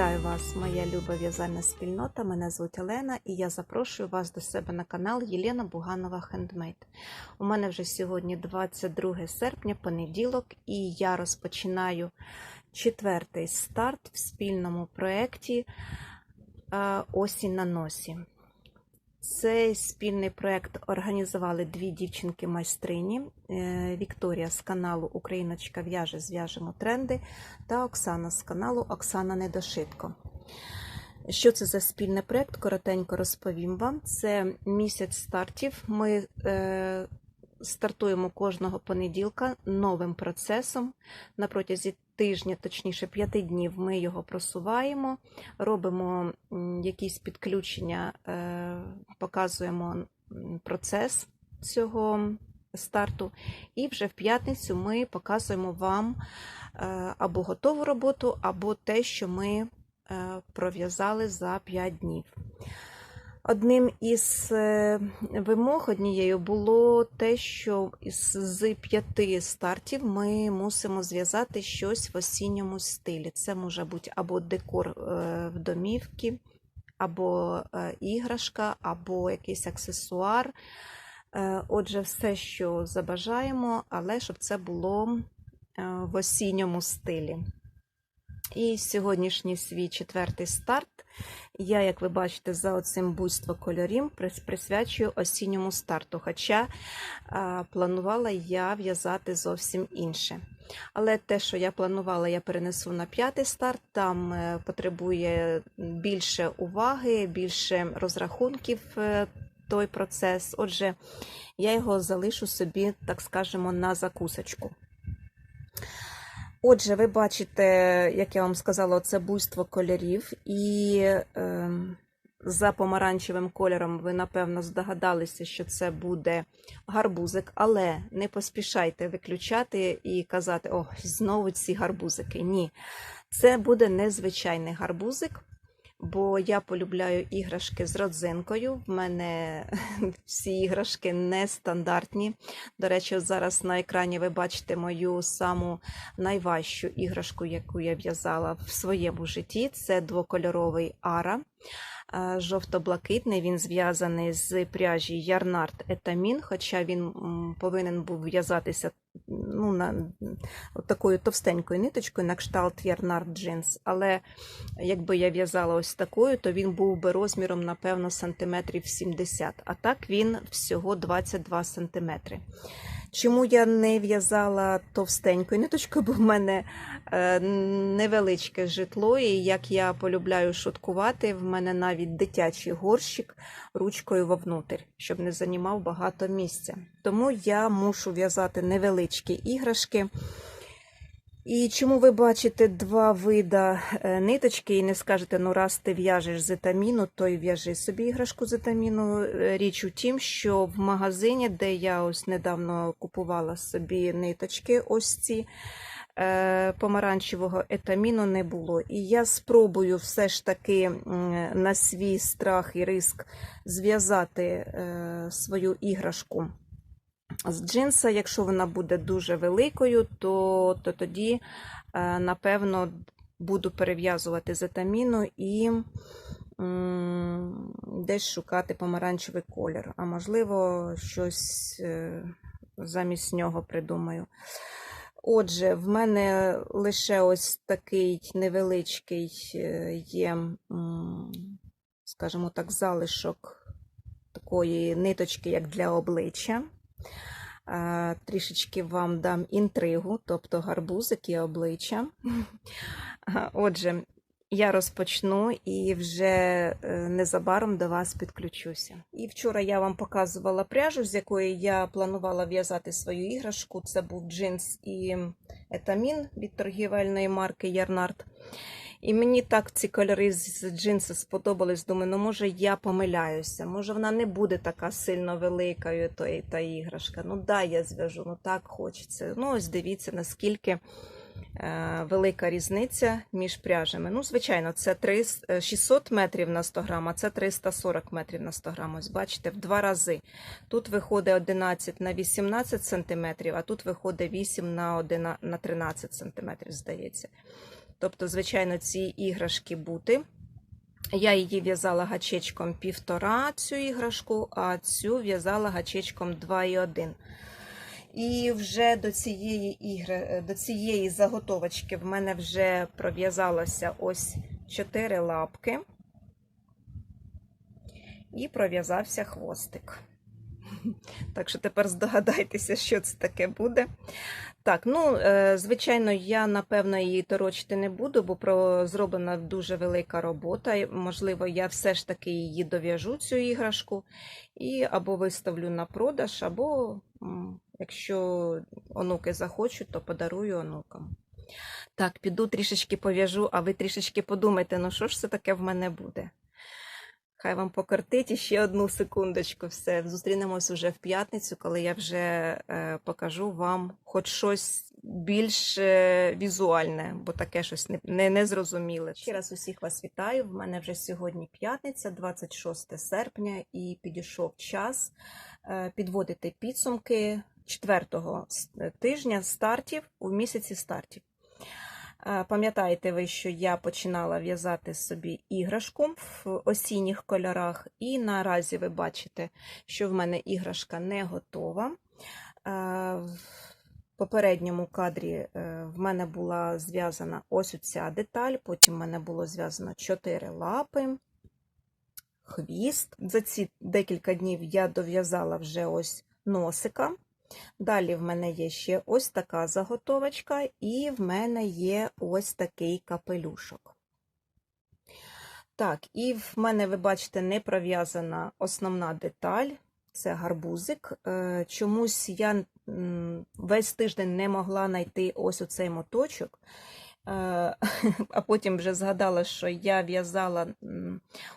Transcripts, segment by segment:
Вітаю вас, моя люба в'язальна спільнота. Мене звуть Олена і я запрошую вас до себе на канал Єлена Буганова Хендмейд. У мене вже сьогодні 22 серпня, понеділок, і я розпочинаю четвертий старт в спільному проєкті е, Осінь на носі. Цей спільний проєкт організували дві дівчинки-майстрині е, Вікторія з каналу Україночка в'яже зв'яжемо тренди та Оксана з каналу Оксана Недошитко. Що це за спільний проєкт? Коротенько розповім вам. Це місяць стартів. Ми е, стартуємо кожного понеділка новим процесом. На протязі тижня, точніше п'яти днів, ми його просуваємо, робимо якісь підключення, е, показуємо процес цього старту. І вже в п'ятницю ми показуємо вам е, або готову роботу, або те, що ми е, пров'язали за 5 днів. Одним із е, вимог однією було те, що з п'яти стартів ми мусимо зв'язати щось в осінньому стилі. Це може бути або декор е, в домівці, або е, іграшка, або якийсь аксесуар. Отже, все, що забажаємо, але щоб це було в осінньому стилі. І сьогоднішній свій четвертий старт я, як ви бачите, за оцим буйство кольорів присвячую осінньому старту. Хоча а, планувала я в'язати зовсім інше. Але те, що я планувала, я перенесу на п'ятий старт. Там е, потребує більше уваги, більше розрахунків е, той процес. Отже, я його залишу собі, так скажемо, на закусочку. Отже, ви бачите, як я вам сказала, це буйство кольорів, і е, за помаранчевим кольором ви, напевно, здогадалися, що це буде гарбузик, але не поспішайте виключати і казати, о, знову ці гарбузики. Ні, це буде незвичайний гарбузик, бо я полюбляю іграшки з родзинкою. В мене всі іграшки нестандартні. До речі, зараз на екрані ви бачите мою саму найважчу іграшку, яку я в'язала в своєму житті. Це двокольоровий ара. Жовто-блакитний, він зв'язаний з пряжі Ярнард Етамін, хоча він повинен був в'язатися ну, на, такою товстенькою ниточкою на кшталт Ярнард Джинс. Але якби я в'язала ось такою, то він був би розміром, напевно, сантиметрів 70, а так він всього 22 сантиметри. Чому я не в'язала товстенькою ниточкою, бо в мене е, невеличке житло, і як я полюбляю шуткувати, в мене навіть дитячий горщик ручкою вовнутрь, щоб не займав багато місця. Тому я мушу в'язати невеличкі іграшки. І чому ви бачите два вида е, ниточки і не скажете, ну раз ти в'яжеш з етаміну, то й в'яжи собі іграшку з етаміну. Е, Річ у тім, що в магазині, де я ось недавно купувала собі ниточки, ось ці е, помаранчевого етаміну не було. І я спробую все ж таки на свій страх і риск зв'язати свою іграшку з джинса, якщо вона буде дуже великою, то, то тоді, е, напевно, буду перев'язувати з етаміну і десь шукати помаранчевий колір. А можливо, щось е, замість нього придумаю. Отже, в мене лише ось такий невеличкий е, є, скажімо так, залишок такої ниточки, як для обличчя. Трішечки вам дам інтригу, тобто гарбузик і обличчя. Отже, я розпочну і вже е, незабаром до вас підключуся. І вчора я вам показувала пряжу, з якої я планувала в'язати свою іграшку. Це був джинс і етамін від торгівельної марки Ярнард. І мені так ці кольори з джинсу сподобались. Думаю, ну може я помиляюся, може вона не буде така сильно великою, то і та іграшка. Ну да, я зв'яжу, ну так хочеться. Ну, ось дивіться, наскільки е, велика різниця між пряжами. Ну, звичайно, це 300, 600 метрів на 100 грам, а це 340 метрів на 100 грам. Ось бачите, в два рази. Тут виходить 11 на 18 сантиметрів, а тут виходить 8 на, 11, на 13 сантиметрів, здається. Тобто, звичайно, ці іграшки бути. Я її в'язала гачечком півтора цю іграшку, а цю в'язала гачечком 2,1. І вже до цієї ігри, до цієї заготовочки в мене вже пров'язалося ось 4 лапки. І пров'язався хвостик. Так що тепер здогадайтеся, що це таке буде. Так, ну, е, звичайно, я напевно її торочити не буду, бо про зроблена дуже велика робота. Можливо, я все ж таки її дов'яжу, цю іграшку, і або виставлю на продаж, або, якщо онуки захочуть, то подарую онукам. Так, піду трішечки пов'яжу, а ви трішечки подумайте, ну що ж це таке в мене буде? Хай вам покортить і ще одну секундочку. Все, зустрінемось уже в п'ятницю, коли я вже е, покажу вам хоч щось більш е, візуальне, бо таке щось не, не, незрозуміле. Ще раз усіх вас вітаю. В мене вже сьогодні п'ятниця, 26 серпня, і підійшов час е, підводити підсумки четвертого тижня стартів у місяці стартів. Е, Пам'ятаєте ви, що я починала в'язати собі іграшку в осінніх кольорах, і наразі ви бачите, що в мене іграшка не готова. Е, В попередньому кадрі е, в мене була зв'язана ось ця деталь, потім в мене було зв'язано 4 лапи, хвіст. За ці декілька днів я дов'язала вже ось носика. Далі в мене є ще ось така заготовочка, і в мене є ось такий капелюшок. Так, і в мене, ви бачите, не пров'язана основна деталь це гарбузик. Е, Чомусь я весь тиждень не могла знайти ось оцей моточок. Е, А потім вже згадала, що я в'язала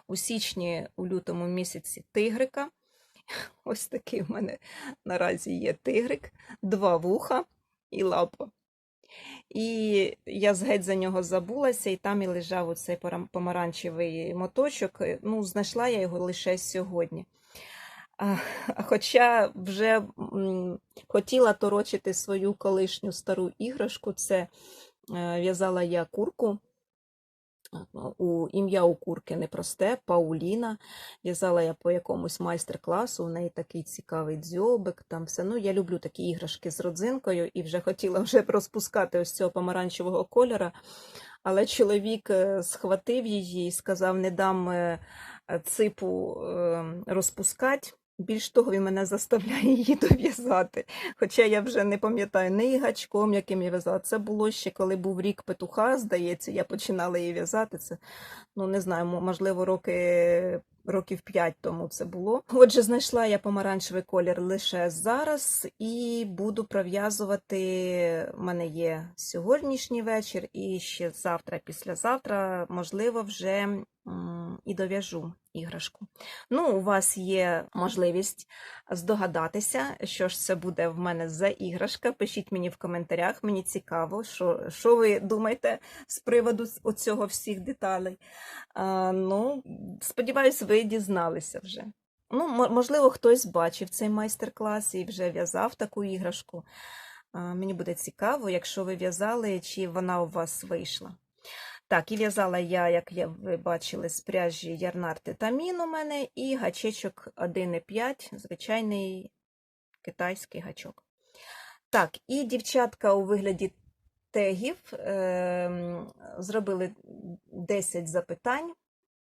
у січні, у лютому місяці тигрика. Ось такий в мене наразі є тигрик, два вуха і лапа. І я геть за нього забулася, і там і лежав оцей помаранчевий моточок. Ну, знайшла я його лише сьогодні. Хоча вже хотіла торочити свою колишню стару іграшку, це е, в'язала я курку. У ім'я у курки непросте, Пауліна. В'язала я по якомусь майстер-класу, у неї такий цікавий дзьобик, там все. Ну, я люблю такі іграшки з родзинкою і вже хотіла вже розпускати ось цього помаранчевого кольора. Але чоловік е, схватив її і сказав: не дам е, е, ципу розпускати. Більш того, він мене заставляє її дов'язати. Хоча я вже не пам'ятаю ні гачком, яким я в'язала. Це було ще коли був рік петуха, здається, я починала її в'язати. Це, ну не знаю, можливо, роки, років 5 тому це було. Отже, знайшла я помаранчевий колір лише зараз і буду пров'язувати. У мене є сьогоднішній вечір, і ще завтра, післязавтра, можливо, вже і дов'яжу іграшку. Ну, у вас є можливість здогадатися, що ж це буде в мене за іграшка. Пишіть мені в коментарях, мені цікаво, що, що ви думаєте з приводу оцього всіх деталей. А, ну, сподіваюсь, ви дізналися вже. Ну, можливо, хтось бачив цей майстер-клас і вже в'язав таку іграшку. Мені буде цікаво, якщо ви в'язали, чи вона у вас вийшла. Так, і в'язала я, як ви бачили, з пряжі Ярнар Титамін у мене, і гачечок 1,5, звичайний китайський гачок. Так, і дівчатка у вигляді тегів ем, зробили 10 запитань.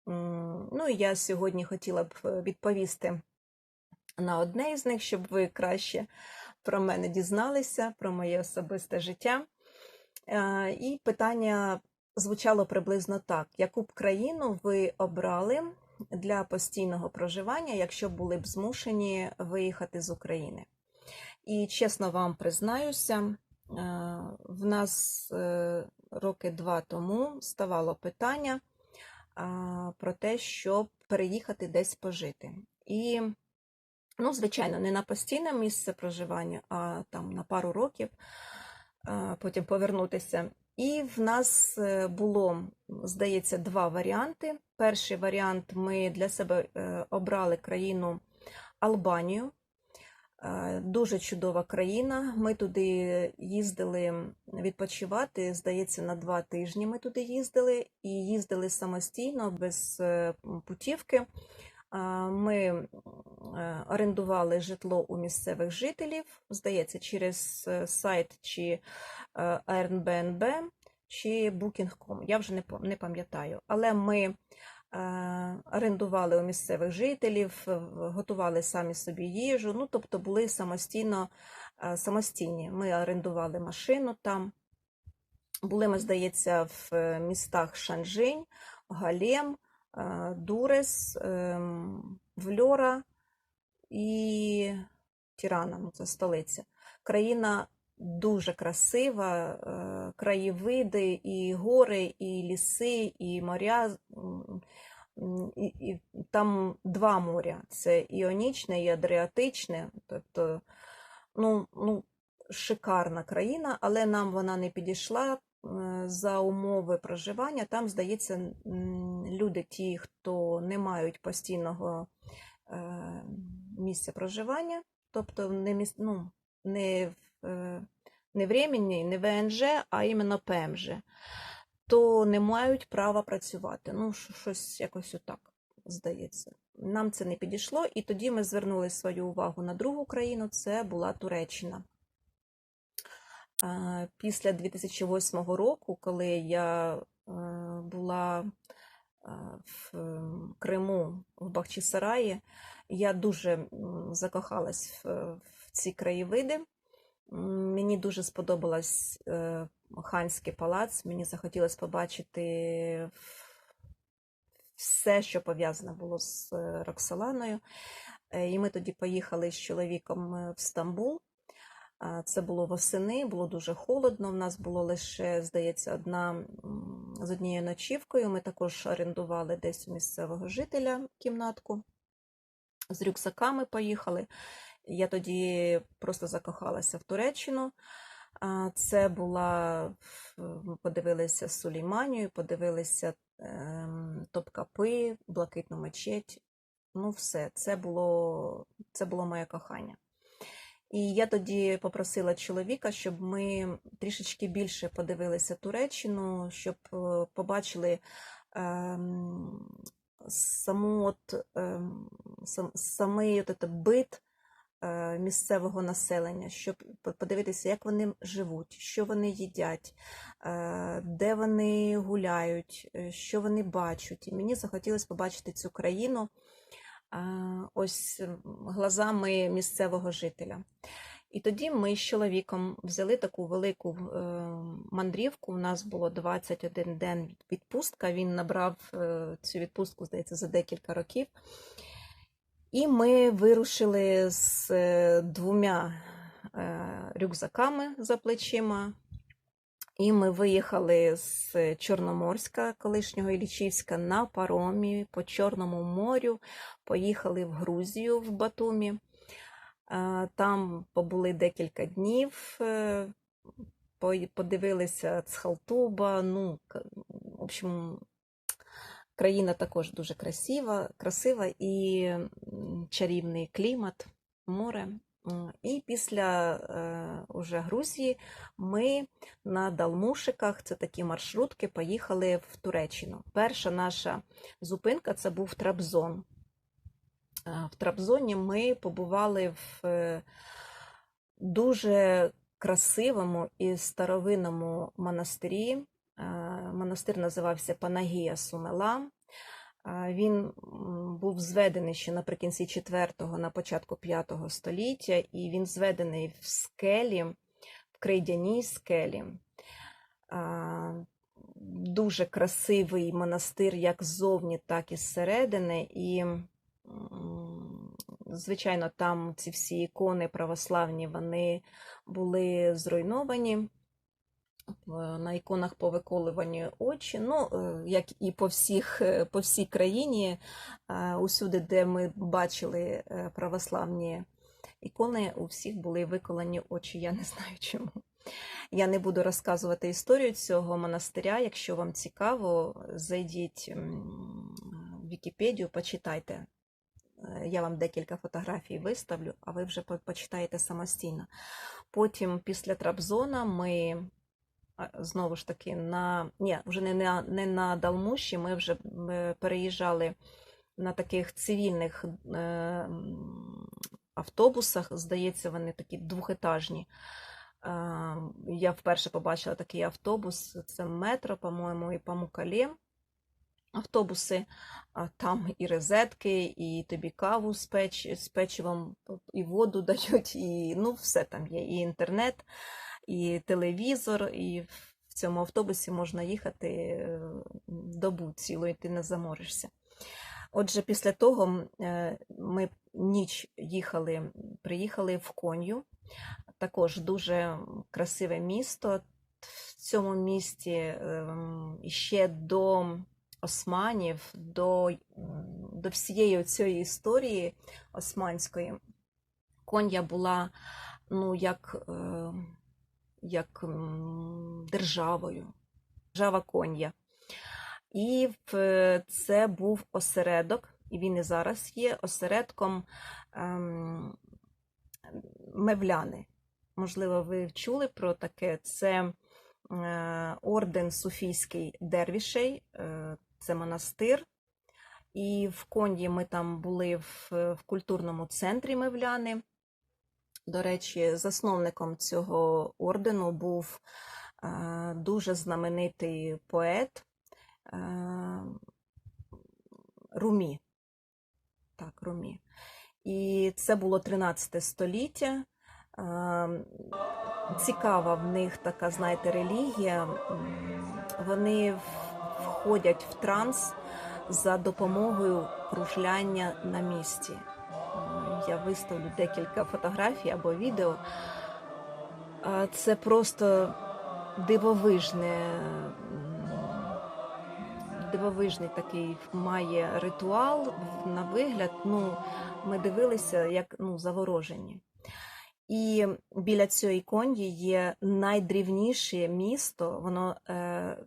Ну, і я сьогодні хотіла б е, відповісти на одне із них, щоб ви краще про мене дізналися, про моє особисте життя. Е, І питання звучало приблизно так: яку б країну ви обрали для постійного проживання, якщо були б змушені виїхати з України? І чесно вам признаюся, е, в нас роки два тому ставало питання про те, щоб переїхати десь пожити. І, ну, звичайно, не на постійне місце проживання, а там на пару років, потім повернутися. І в нас е, було, здається, два варіанти. Перший варіант ми для себе е, обрали країну Албанію. Е, Дуже чудова країна. Ми туди їздили відпочивати. Здається, на два тижні ми туди їздили і їздили самостійно без е, путівки. Е, Ми орендували житло у місцевих жителів, здається, через сайт чи Airbnb, чи Booking.com. Я вже не пам'ятаю. Але ми орендували у місцевих жителів, е, готували самі собі їжу. Ну, тобто були самостійно е, самостійні. Ми орендували машину там. Були, ми, здається, в е, містах Шанжинь, Галем, е, Дурес, ем, Вльора і Тірана, ну, це столиця. Країна дуже красива, е, краєвиди, і гори, і ліси, і моря. І, і там два моря: це Іонічне і Адріатичне. Тобто, ну, ну, шикарна країна, але нам вона не підійшла е, за умови проживання. Там, здається, люди, ті, хто не мають постійного е, місця проживання, тобто не, ну, не, в, не временні, не ВНЖ, а іменно ПМЖ, то не мають права працювати. Ну, щось якось отак здається. Нам це не підійшло, і тоді ми звернули свою увагу на другу країну, це була Туреччина. Е, Після 2008 року, коли я е, була е, в Криму, в Бахчисараї, я дуже закохалась в ці краєвиди. Мені дуже сподобалась е, ханський палац, мені захотілося побачити все, що пов'язане було з е, Роксоланою. Е, І ми тоді поїхали з чоловіком в Стамбул. Це було восени, було дуже холодно. У нас було лише, здається, одна з однією ночівкою. Ми також орендували десь у місцевого жителя кімнатку. З рюкзаками поїхали. Я тоді просто закохалася в Туреччину. Це була, ми подивилися Сулейманію, подивилися ем, Топкапи, Блакитну мечеть. Ну, все, це було, це було моє кохання. І я тоді попросила чоловіка, щоб ми трішечки більше подивилися Туреччину, щоб е, побачили ем, саму от, ем, сам, самий от бит місцевого населення, щоб подивитися, як вони живуть, що вони їдять, е, де вони гуляють, е, що вони бачать. І мені захотілося побачити цю країну ось глазами місцевого жителя. І тоді ми з чоловіком взяли таку велику е, мандрівку. У нас було 21 день відпустка. Він набрав е, цю відпустку, здається, за декілька років. І ми вирушили з е, двома е, рюкзаками за плечима. І ми виїхали з Чорноморська, колишнього Іллічівська, на паромі по Чорному морю. Поїхали в Грузію в Батумі. Е, Там побули декілька днів, подивилися Цхалтуба. Ну, в общем, країна також дуже красива, красива і чарівний клімат, море. І після е, уже Грузії ми на Далмушиках, це такі маршрутки, поїхали в Туреччину. Перша наша зупинка це був Трабзон. Е, В Трабзоні ми побували в е, дуже красивому і старовинному монастирі. Монастир називався Панагія Сумела. Він був зведений ще наприкінці 4-го, на початку 5-го століття, і він зведений в скелі, в крейдяній скелі. Дуже красивий монастир як ззовні, так і зсередини. І, звичайно, там ці всі ікони православні вони були зруйновані. В- На іконах повиколувані очі. Ну, е, як і по, всіх, е, по всій країні, е, усюди, де ми бачили е, православні ікони, у всіх були виколані очі. Я не знаю чому. Я не буду розказувати історію цього монастиря. Якщо вам цікаво, зайдіть в Вікіпедію, почитайте. Е, Я вам декілька фотографій виставлю, а ви вже почитаєте самостійно. Потім після Трабзона ми знову ж таки на ні, вже не на, не на Далмуші, ми вже е, переїжджали на таких цивільних е, автобусах. Здається, вони такі двохетажні. Е, Я вперше побачила такий автобус. Це метро, по-моєму, і Памукале. Автобуси, а там і розетки, і тобі каву з, печ, з печивом, і воду дають, і ну, все там є, і інтернет, і телевізор, і в цьому автобусі можна їхати е, добу цілу, і ти не заморишся. Отже, після того е, ми ніч їхали, приїхали в Конью, також дуже красиве місто. В цьому місті ем, ще до османів, до, до всієї цієї історії османської Кон'я була ну, як, е, як державою, держава Кон'я. І це був осередок, і він і зараз є осередком ем, мевляни. Можливо, ви чули про таке. Це е, орден Суфійський Дервішей, е, це монастир. І в Конді ми там були в культурному центрі Мевляни. До речі, засновником цього ордену був е, дуже знаменитий поет е, Румі. Так, Румі. І це було 13 століття. Е, Цікава в них така, знаєте, релігія. Вони входять в транс за допомогою кружляння на місці. Я виставлю декілька фотографій або відео. Це просто дивовижне, дивовижний такий має ритуал на вигляд. Ну, ми дивилися як ну, заворожені. І біля цієї конді є найдрівніше місто, воно е,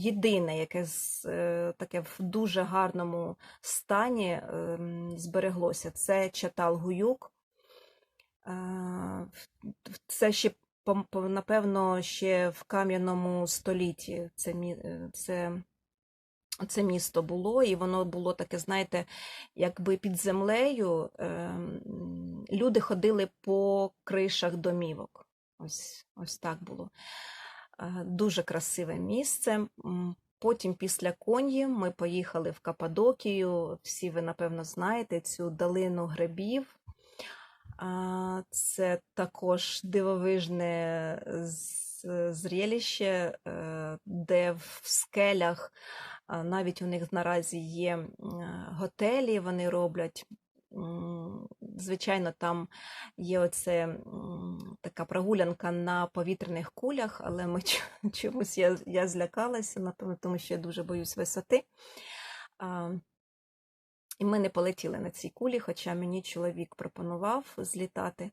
єдине, яке з, е, таке в дуже гарному стані е, збереглося. Це Чатал-Гуюк. Е, це ще, напевно, ще в кам'яному столітті це, е, це, це місто було, і воно було таке, знаєте, якби під землею ем, люди ходили по кришах домівок. Ось, ось так було. Е, Дуже красиве місце. Потім після Кон'ї ми поїхали в Каппадокію. Всі ви, напевно, знаєте цю долину грибів. Це також дивовижне з- зрелище, е, де в скелях навіть у них наразі є готелі, вони роблять. Звичайно, там є оце така прогулянка на повітряних кулях, але ми чомусь я, я злякалася, тому що я дуже боюсь висоти. А, і ми не полетіли на цій кулі, хоча мені чоловік пропонував злітати.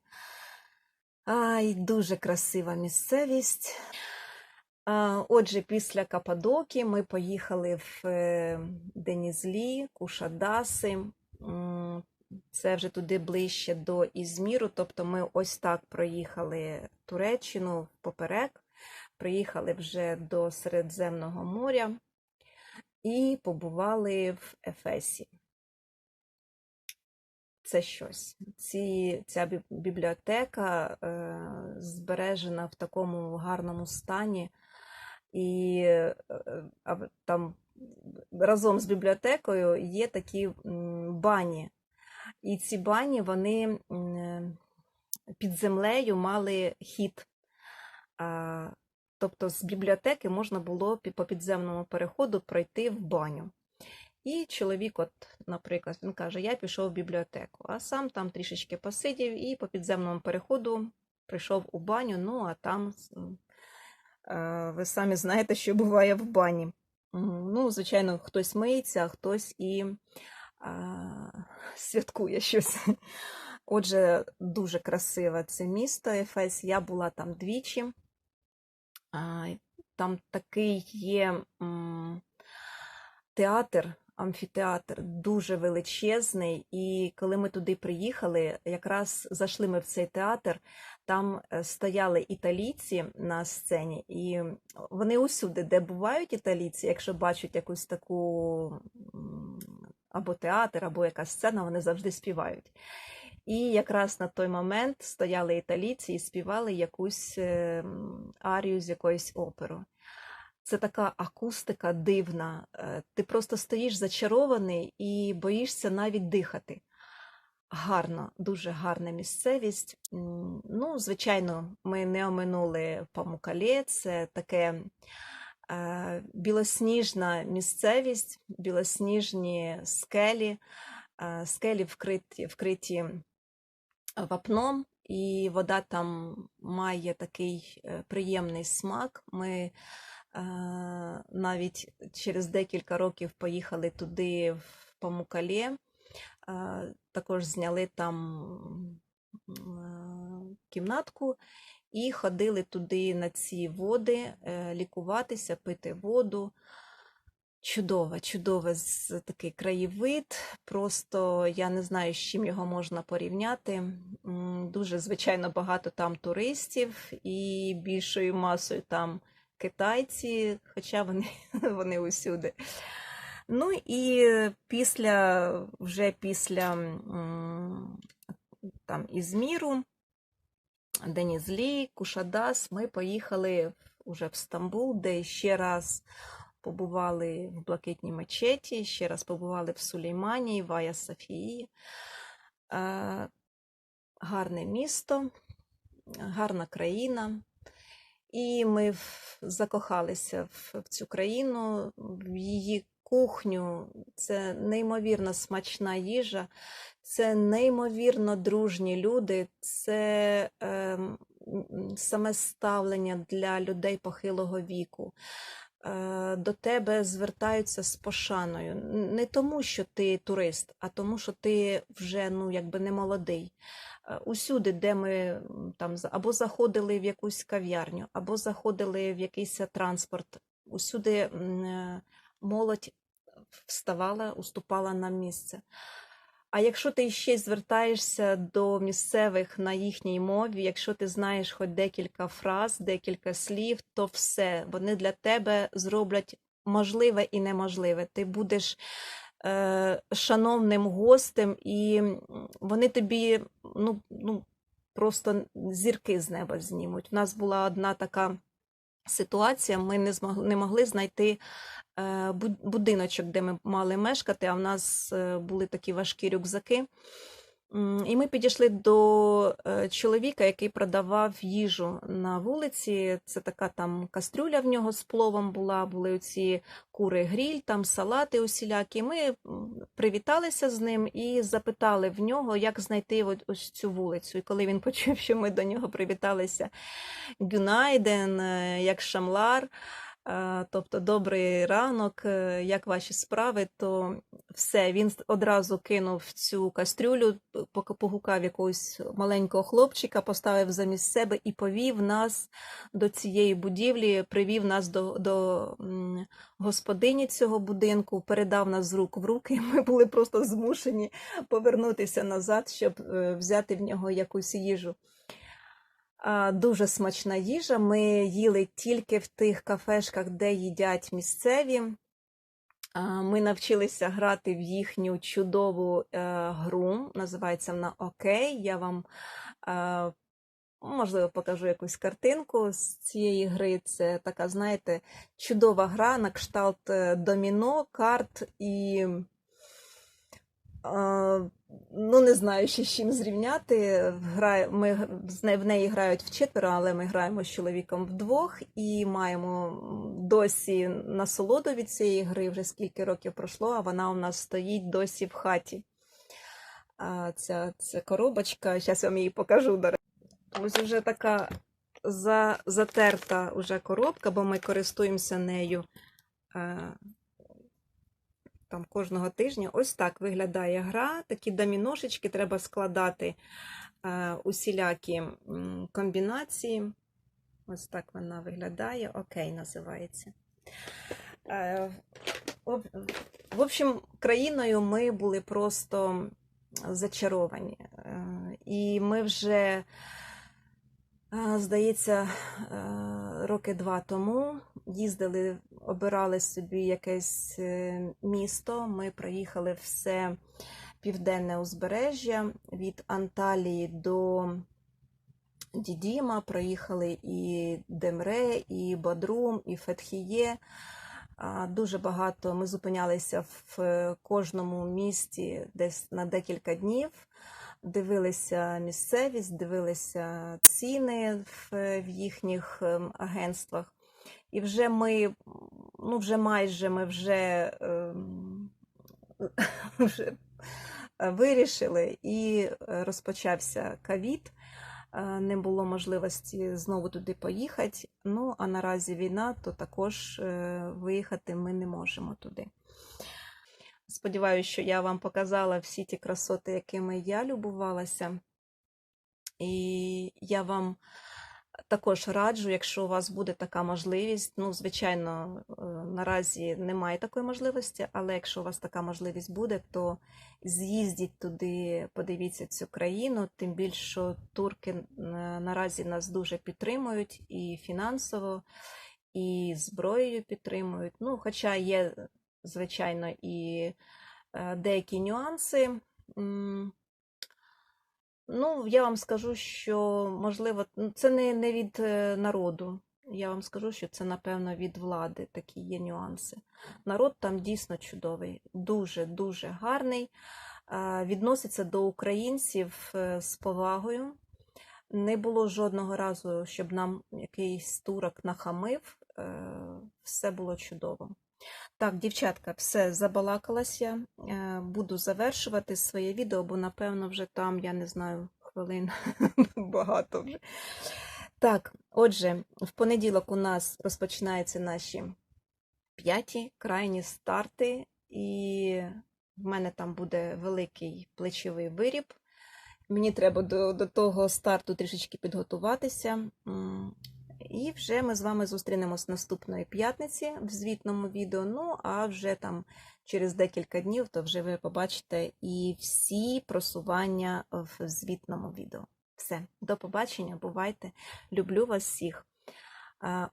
Ай, дуже красива місцевість. Отже, після Каппадоки ми поїхали в е, Денізлі, Кушадаси. Це вже туди ближче до Ізміру. Тобто ми ось так проїхали Туреччину поперек, приїхали вже до Середземного моря і побували в Ефесі. Це щось. Ці, ця бібліотека е, збережена в такому гарному стані, і е, там разом з бібліотекою є такі бані. І ці бані вони під землею мали хід. Тобто з бібліотеки можна було по підземному переходу пройти в баню. І чоловік, от, наприклад, він каже: Я пішов в бібліотеку, а сам там трішечки посидів і по підземному переходу прийшов у баню. Ну, а там е, ви самі знаєте, що буває в бані. Ну, звичайно, хтось миється, а хтось і святкує щось. Отже, дуже красиве це місто Ефес. Я була там двічі. Там такий є театр амфітеатр дуже величезний. І коли ми туди приїхали, якраз зайшли ми в цей театр. Там е, стояли італійці на сцені, і вони усюди, де бувають італійці, якщо бачать якусь таку або театр, або якась сцена, вони завжди співають. І якраз на той момент стояли італійці і співали якусь е, арію з якоїсь опери. Це така акустика дивна. е, Ти просто стоїш зачарований і боїшся навіть дихати. Гарно, дуже гарна місцевість. Ну, звичайно, ми не оминули Памукале, це таке білосніжна місцевість, білосніжні скелі, скелі вкриті, вкриті вапном, і вода там має такий е, приємний смак. Ми навіть через декілька років поїхали туди, в Памукале, е, також зняли там кімнатку і ходили туди на ці води е, лікуватися, пити воду. Чудово, чудовий з- такий краєвид. Просто я не знаю, з чим його можна порівняти. Дуже, звичайно, багато там туристів і більшою масою там китайці, хоча вони, вони усюди. Ну і після, вже після там Ізміру, Денізлі, Кушадас, ми поїхали уже в Стамбул, де ще раз побували в Блакитній мечеті, ще раз побували в Сулеймані, в Ая Софії. Гарне місто, гарна країна. І ми закохалися в цю країну, в її кухню. Це неймовірно смачна їжа, це неймовірно дружні люди, це м, саме ставлення для людей похилого віку. Е, До тебе звертаються з пошаною. Не тому, що ти турист, а тому, що ти вже ну, якби не молодий. Е, Усюди, де ми там або заходили в якусь кав'ярню, або заходили в якийсь транспорт, усюди е, молодь вставала, уступала нам місце. А якщо ти ще звертаєшся до місцевих на їхній мові, якщо ти знаєш хоч декілька фраз, декілька слів, то все, вони для тебе зроблять можливе і неможливе. Ти будеш е, шановним гостем, і вони тобі ну, ну, просто зірки з неба знімуть. У нас була одна така ситуація, ми не змогли не могли знайти е, будиночок, де ми мали мешкати, а в нас е, були такі важкі рюкзаки. І ми підійшли до е, чоловіка, який продавав їжу на вулиці. Це така там кастрюля в нього з пловом була, були оці кури гріль, там салати усілякі. Ми привіталися з ним і запитали в нього, як знайти ось цю вулицю. І коли він почув, що ми до нього привіталися Гюнайден, е, як Шамлар, тобто добрий ранок, е, як ваші справи, то все, він одразу кинув цю кастрюлю, погукав якогось маленького хлопчика, поставив замість себе і повів нас до цієї будівлі, привів нас до, до господині цього будинку, передав нас з рук в руки. Ми були просто змушені повернутися назад, щоб е, взяти в нього якусь їжу. Дуже смачна їжа. Ми їли тільки в тих кафешках, де їдять місцеві. Ми навчилися грати в їхню чудову е, гру. Називається вона Окей. Я вам е, можливо покажу якусь картинку з цієї гри. Це така, знаєте, чудова гра на кшталт е, доміно, карт і. Ну, не знаю, ще з чим зрівняти. Ми в неї грають вчетверо, але ми граємо з чоловіком вдвох і маємо досі насолоду від цієї гри. Вже скільки років пройшло, а вона у нас стоїть досі в хаті. Ця, ця коробочка, зараз я вам її покажу. До речі. Ось вже така за, затерта уже коробка, бо ми користуємося нею. Там кожного тижня. Ось так виглядає гра. Такі доміношечки треба складати е, усілякі комбінації. Ось так вона виглядає. Окей, називається. Е, в общем, країною ми були просто зачаровані. Е, І ми вже, здається, роки два тому їздили, обирали собі якесь е, місто. Ми проїхали все південне узбережжя від Анталії до Дідіма, проїхали і Демре, і Бадрум, і Фетхіє. Дуже багато ми зупинялися в кожному місті десь на декілька днів, дивилися місцевість, дивилися ціни в, в їхніх ем, агентствах. І вже ми, ну вже майже ми вже, ем, вже вирішили, і е, розпочався ковід. Е, Не було можливості знову туди поїхати. Ну а наразі війна, то також е, виїхати ми не можемо туди. Сподіваюся, що я вам показала всі ті красоти, якими я любувалася. І я вам також раджу, якщо у вас буде така можливість. Ну, звичайно, е, наразі немає такої можливості, але якщо у вас така можливість буде, то з'їздіть туди, подивіться цю країну. Тим більше, що турки е, наразі нас дуже підтримують і фінансово, і зброєю підтримують. Ну, хоча є, звичайно, і е, деякі нюанси. Ну, я вам скажу, що можливо, ну, це не, не від е, народу. Я вам скажу, що це, напевно, від влади такі є нюанси. Народ там дійсно чудовий, дуже-дуже гарний. Відноситься до українців е, з повагою. Не було жодного разу, щоб нам якийсь турок нахамив. Е, Все було чудово. Так, дівчатка, все, забалакалася. Е, Буду завершувати своє відео, бо, напевно, вже там, я не знаю, хвилин багато вже. Так, отже, в понеділок у нас розпочинаються наші п'яті крайні старти, і в мене там буде великий плечовий виріб. Мені треба до, до того старту трішечки підготуватися. І вже ми з вами зустрінемось наступної п'ятниці в звітному відео. Ну, а вже там через декілька днів, то вже ви побачите і всі просування в звітному відео. Все, до побачення, бувайте. Люблю вас всіх.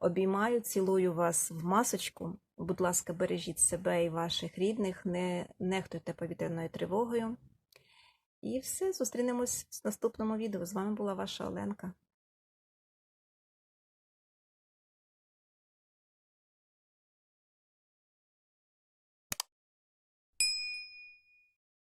Обіймаю, цілую вас в масочку. Будь ласка, бережіть себе і ваших рідних, не нехтуйте повітряною тривогою. І все, зустрінемось в наступному відео. З вами була ваша Оленка.